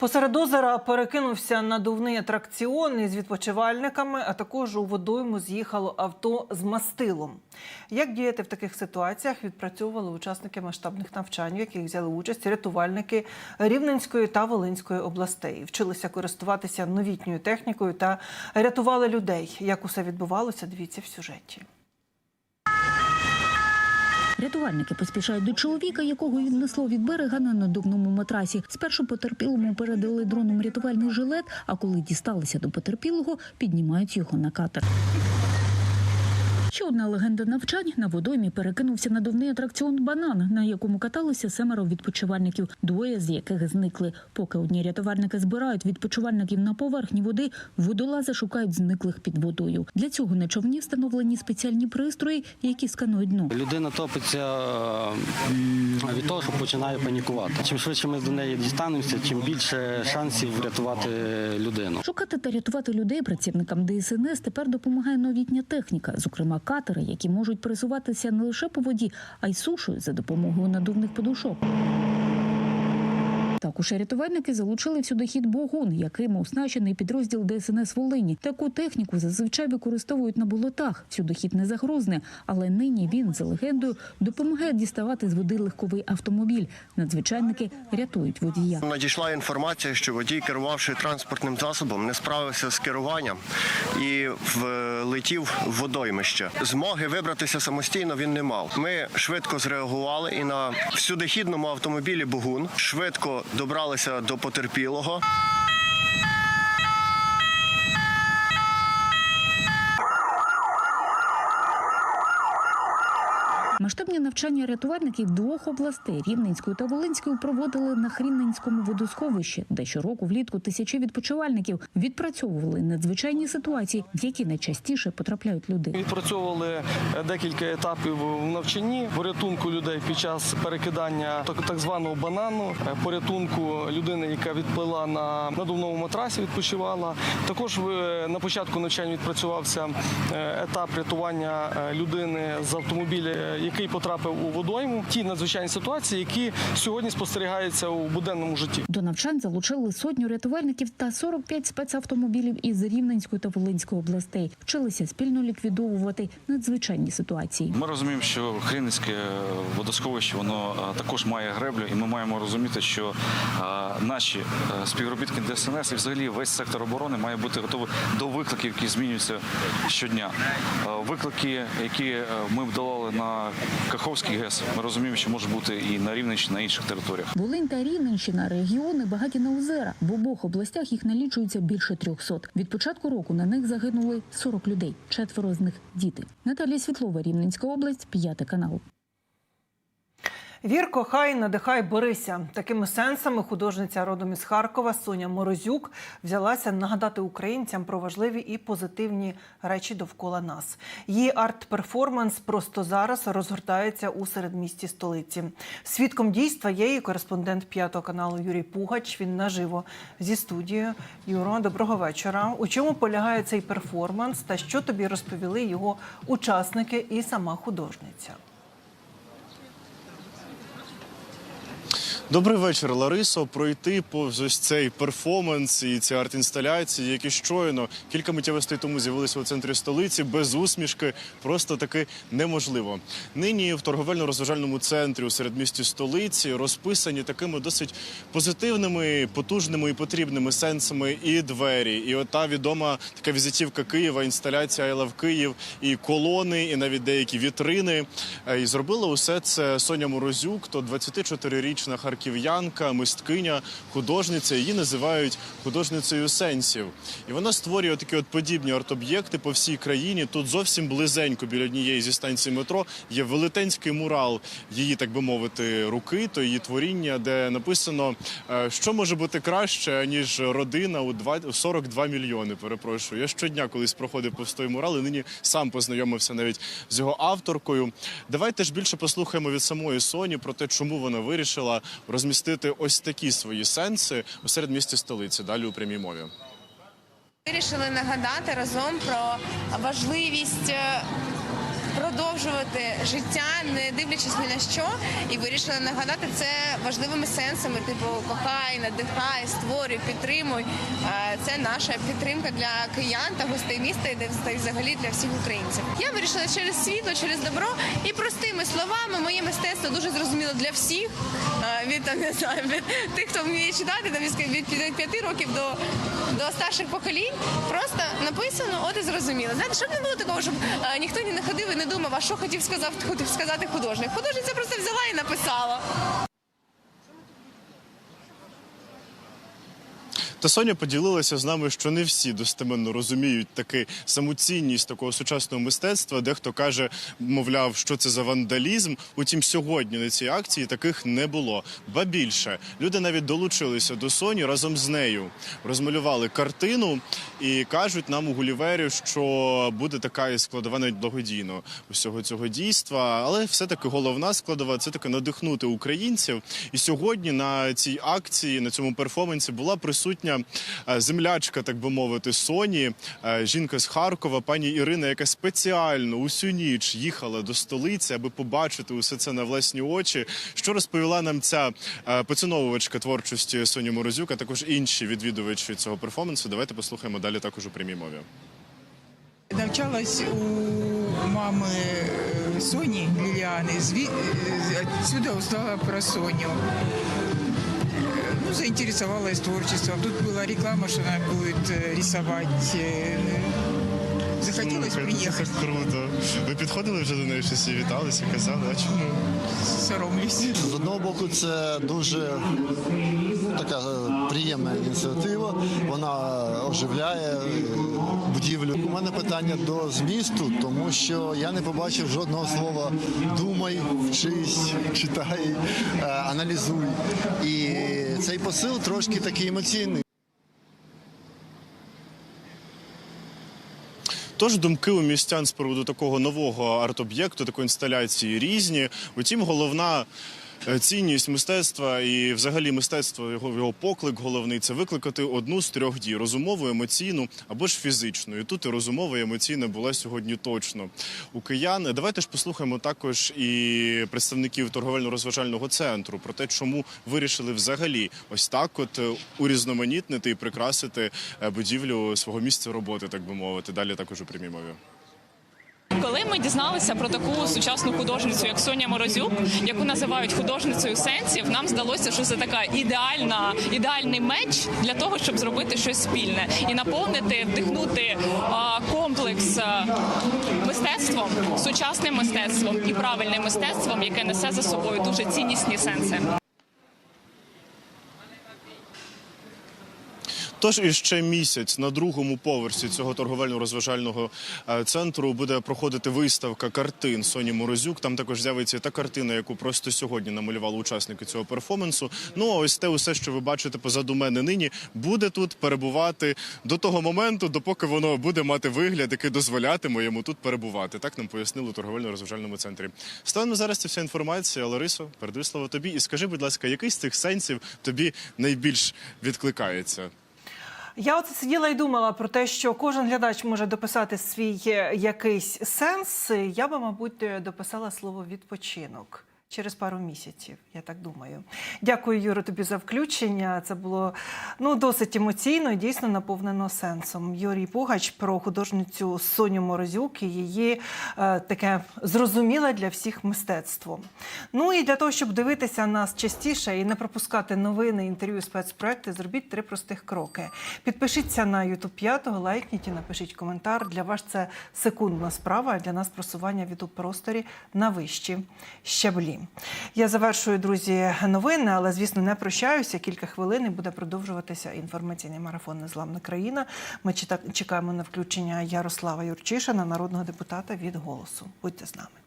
Посеред озера перекинувся надувний атракціон із відпочивальниками, а також у водойму з'їхало авто з мастилом. Як діяти в таких ситуаціях, відпрацьовували учасники масштабних навчань, в яких взяли участь рятувальники Рівненської та Волинської областей. Вчилися користуватися новітньою технікою та рятували людей. Як усе відбувалося, дивіться в сюжеті. Рятувальники поспішають до чоловіка, якого віднесло від берега на надувному матрасі. Спершу потерпілому передали дроном рятувальний жилет, а коли дісталися до потерпілого, піднімають його на катер. Ще одна легенда навчань на водоймі перекинувся надувний атракціон банан, на якому каталися семеро відпочивальників, двоє з яких зникли. Поки одні рятувальники збирають відпочивальників на поверхні води, водолази шукають зниклих під водою. Для цього на човні встановлені спеціальні пристрої, які сканують дно. Людина топиться е, від того, що починає панікувати. Чим швидше ми до неї дістанемося, чим більше шансів врятувати людину. Шукати та рятувати людей працівникам ДСНС тепер допомагає новітня техніка, зокрема катери, які можуть пересуватися не лише по воді, а й сушою за допомогою надувних подушок. Також рятувальники залучили всюди хід Богун, яким оснащений підрозділ ДСНС Волині. Таку техніку зазвичай використовують на болотах. Всюдохід не загрозне, але нині він за легендою допомагає діставати з води легковий автомобіль. Надзвичайники рятують водія. Надійшла інформація, що водій, керувавши транспортним засобом, не справився з керуванням і влетів в водоймище. Змоги вибратися самостійно він не мав. Ми швидко зреагували і на всюдихідному автомобілі Бугун швидко добралися до потерпілого. Масштабні навчання рятувальників двох областей Рівненської та Волинської проводили на Хрінненському водосховищі, де щороку влітку тисячі відпочивальників відпрацьовували надзвичайні ситуації, в які найчастіше потрапляють люди. Відпрацьовували е, декілька етапів в навчанні порятунку людей під час перекидання так, званого банану, е, порятунку людини, яка відплила на надувному матрасі, відпочивала. Також е, на початку навчання відпрацювався етап рятування людини з автомобіля, е, який потрапив у водойму. Ті надзвичайні ситуації, які сьогодні спостерігаються у буденному житті. До навчань залучили сотню рятувальників та 45 спецавтомобілів із Рівненської та Волинської областей. Вчилися спільно ліквідовувати надзвичайні ситуації. Ми розуміємо, що Хрінницьке водосховище воно також має греблю, і ми маємо розуміти, що наші е, співробітники ДСНС і взагалі весь сектор оборони має бути готовий до викликів, які змінюються щодня. Е, Виклики, які е, ми на Каховський ГЕС, ми розуміємо, що може бути і на Рівненщині, на інших територіях. Волинь та Рівненщина регіони багаті на озера. В обох областях їх налічується більше 300. Від початку року на них загинули 40 людей. Четверо з них діти. Наталія Світлова, Рівненська область, п'ятий канал. Вір, кохай, надихай, борися. Такими сенсами художниця родом із Харкова Соня Морозюк взялася нагадати українцям про важливі і позитивні речі довкола нас. Її арт-перформанс просто зараз розгортається у середмісті столиці. Свідком дійства є і кореспондент п'ятого каналу Юрій Пугач. Він наживо зі студією. Юро, доброго вечора. У чому полягає цей перформанс та що тобі розповіли його учасники і сама художниця? Добрий вечір, Ларисо. Пройти повз ось цей перформанс і ці арт-інсталяції, які щойно кілька миттєвостей тому з'явилися у центрі столиці, без усмішки, просто таки неможливо. Нині в торговельно-розважальному центрі у середмісті столиці розписані такими досить позитивними, потужними і потрібними сенсами і двері. І ота відома така візитівка Києва, інсталяція «I love Київ, і колони, і навіть деякі вітрини. Е, І зробила усе це Соня Морозюк, то 24-річна харків'янка, мисткиня, художниця. Її називають художницею сенсів. І вона створює такі от подібні арт-об'єкти по всій країні. Тут зовсім близенько біля однієї зі станцій метро є велетенський мурал її, так би мовити, руки, то її творіння, де написано, е, що може бути краще ніж родина у два- у 42 мільйони. Перепрошую. Я щодня колись проходив повз той мурал і нині сам познайомився навіть з його авторкою. Давайте ж більше послухаємо від самої Соні про те, чому вона вирішила розмістити ось такі свої сенси у середмісті столиці. Далі у прямій мові. Вирішили нагадати разом про важливість е, про продовжувати життя, не дивлячись ні на що, і вирішили нагадати це важливими сенсами, типу кохай, надихай, створюй, підтримуй. Е, Це наша підтримка для киян та гостей міста і взагалі для всіх українців. Я вирішила через світло, через добро і простими словами. Моє мистецтво дуже зрозуміло для всіх. Е, Від там не знаю, від тих, хто вміє читати, там від 5 років до, до старших поколінь. Просто написано, от і зрозуміло. Знаєте, щоб не було такого, щоб е, ніхто не ходив і не думав, а сказав, хотів сказати художник. Художниця просто взяла і написала. Та Соня поділилася з нами, що не всі достеменно розуміють таки самоцінність такого сучасного мистецтва. Дехто каже, мовляв, що це за вандалізм. Утім, сьогодні на цій акції таких не було. Ба більше люди навіть долучилися до Соні разом з нею, розмалювали картину і кажуть нам у Гулівері, що буде така і складова навіть благодійно усього цього дійства. Але все-таки головна складова це таки надихнути українців. І сьогодні на цій акції, на цьому перформансі була присутня е, землячка, так би мовити, Соні, е, жінка з Харкова, пані Ірина, яка спеціально усю ніч їхала до столиці, аби побачити усе це на власні очі. Що розповіла нам ця е, поціновувачка творчості Соні Морозюк, а також інші відвідувачі цього перформансу. Давайте послухаємо далі також у прямій мові. Навчалась у мами е, Соні Ліліани. Зві... е, узнала про Соню. Э, Ну, заинтересовалась творчеством. Тут была реклама, что она будет э, рисовать. э, Захотелось приехать. круто. Ви підходили вже до неї щось і віталися, казали, а чому? Соромлюсь. З одного боку, це дуже така е, приємна ініціатива. Вона оживляє е, будівлю. У мене питання до змісту, тому що я не побачив жодного слова думай, вчись, читай, е, аналізуй. І цей посил трошки такий емоційний. Тож думки у містян з приводу такого нового арт-об'єкту, такої інсталяції різні. Утім, головна цінність мистецтва і взагалі мистецтво його його поклик головний це викликати одну з трьох дій: розумову, емоційну або ж фізичну. І тут і розумова, і емоційна була сьогодні точно у киян. Давайте ж послухаємо також і представників торговельно-розважального центру про те, чому вирішили взагалі ось так, от е, урізноманітнити і прикрасити е, будівлю свого місця роботи, так би мовити. Далі також у прямій мові. Коли ми дізналися про таку сучасну художницю, як Соня Морозюк, яку називають художницею сенсів, нам здалося, що це така ідеальна, ідеальний меч для того, щоб зробити щось спільне і наповнити, вдихнути комплекс мистецтвом, сучасним мистецтвом і правильним мистецтвом, яке несе за собою дуже ціннісні сенси. Тож і ще місяць на другому поверсі цього торговельно-розважального е, центру буде проходити виставка картин Соні Морозюк. Там також з'явиться та картина, яку просто сьогодні намалювали учасники цього перформансу. Ну а ось те, усе, що ви бачите позаду мене нині, буде тут перебувати до того моменту, допоки воно буде мати вигляд, який дозволятиме йому тут перебувати. Так нам пояснили у торговельно-розважальному центрі. Станом зараз це вся інформація. Ларисо, передаю слово тобі. І скажи, будь ласка, який з цих сенсів тобі найбільш відкликається? Я оце сиділа і думала про те, що кожен глядач може дописати свій е, якийсь сенс. Я би, мабуть, е, дописала слово відпочинок. Через пару місяців, я так думаю. Дякую, Юро, тобі за включення. Це було ну досить емоційно і дійсно наповнено сенсом. Юрій Пугач про художницю Соню Морозюк і її е, таке зрозуміле для всіх мистецтво. Ну і для того, щоб дивитися нас частіше і не пропускати новини, інтерв'ю, спецпроекти, зробіть три простих кроки. Підпишіться на YouTube 5, лайкніть і напишіть коментар. Для вас це секундна справа, а для нас просування в youtube просторі на вищі щаблі. Я завершую, друзі, новини, але звісно не прощаюся. Кілька хвилин і буде продовжуватися інформаційний марафон Незламна країна. Ми чекаємо на включення Ярослава Юрчишина, народного депутата від голосу. Будьте з нами.